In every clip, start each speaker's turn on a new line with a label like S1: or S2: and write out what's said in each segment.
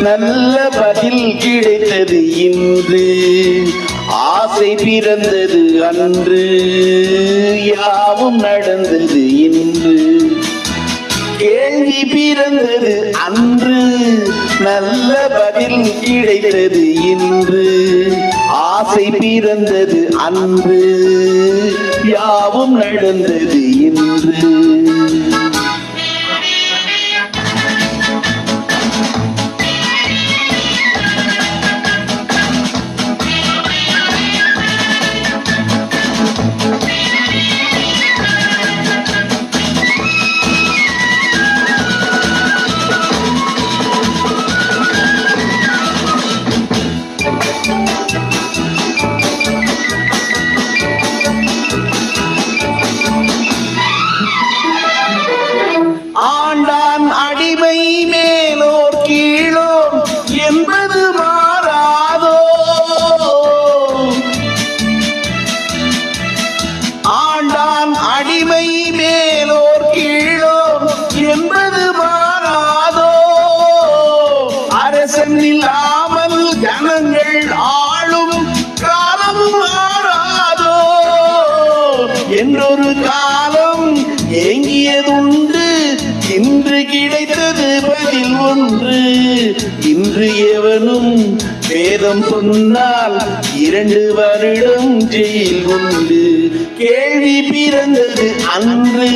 S1: நல்ல பதில் கிடைத்தது இன்று. ஆசை பிறந்தது அன்று. யாவும் நடந்தது இன்று. கேள்வி பிறந்தது அன்று. நல்ல பதில் கிடைத்தது இன்று. ஆசை பிறந்தது அன்று. யாவும் நடந்தது இன்று. ஜனங்கள் ஆளும் காலமும் மாறாதோ என்றொரு காலம் ஏங்கியதுண்டு இன்று கிடைத்தது பதில் ஒன்று. இன்று எவனும் வேதம் சொன்னால் இரண்டு வருடம் ஜெயில் உண்டு. கேள்வி பிறந்தது அன்று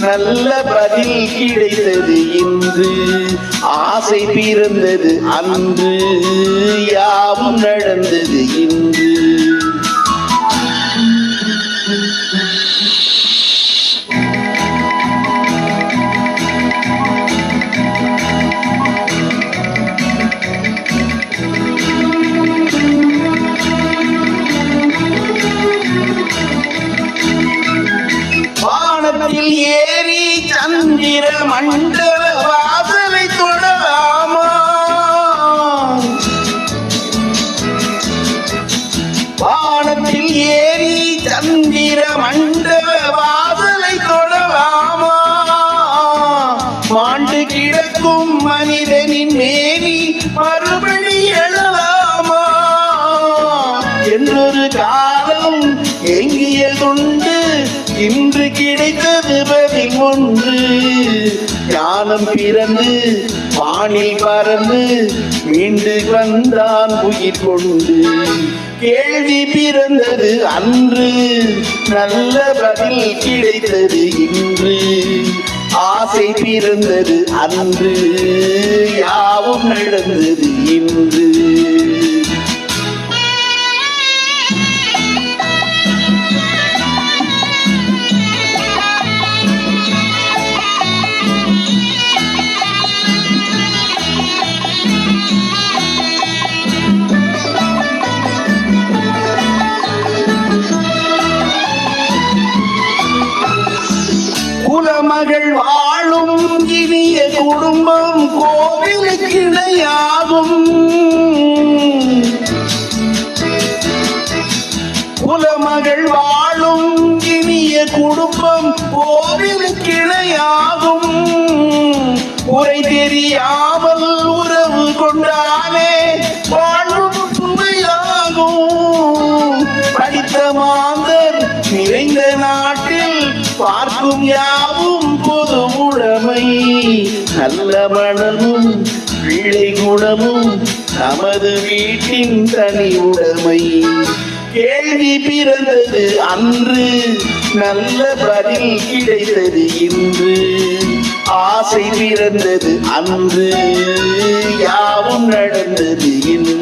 S1: நல்ல பதில் கிடைத்தது இன்று. ஆசை பிறந்தது அன்று யாவும் நடந்தது இன்று. மண்டல வாசலை தொடலாமா? வானத்தில் ஏறி சந்திர மண்டல வாசலை தொடலாமா? மாண்டு கிடக்கும் மனிதனின் மேனி மறுபடி எழலாமா? என்றொரு காலம் எங்கியதுண்டு இன்று கிடைத்தது பதில் ஒன்று. ஞானம் பிறந்து வானில் பறந்து மீண்டு வந்தான் உயிர் கொண்டு. கேள்வி பிறந்தது அன்று நல்ல பதில் கிடைத்தது இன்று. ஆசை பிறந்தது அன்று யாவும் நடந்தது இன்று. வாழும் இனிய குடும்பம் கோவிலுக்கிடையாகும் குலமகள் வாழும் இனிய குடும்பம் கோவிலுக்கிடையாகும் உரை தெரியாமல் உறவு கொண்டாலே வாழும் சுமையாகும் படித்த மாந்தர் நிறைந்த நாட்டில் பார்க்கும் யார் நல்ல மனமும் பிள்ளை குணமும் நமது வீட்டின் தனி உடைமை. கேள்வி பிறந்தது அன்று நல்ல பதில் கிடைத்தது இன்று. ஆசை பிறந்தது அன்று யாவும் நடந்தது இன்று.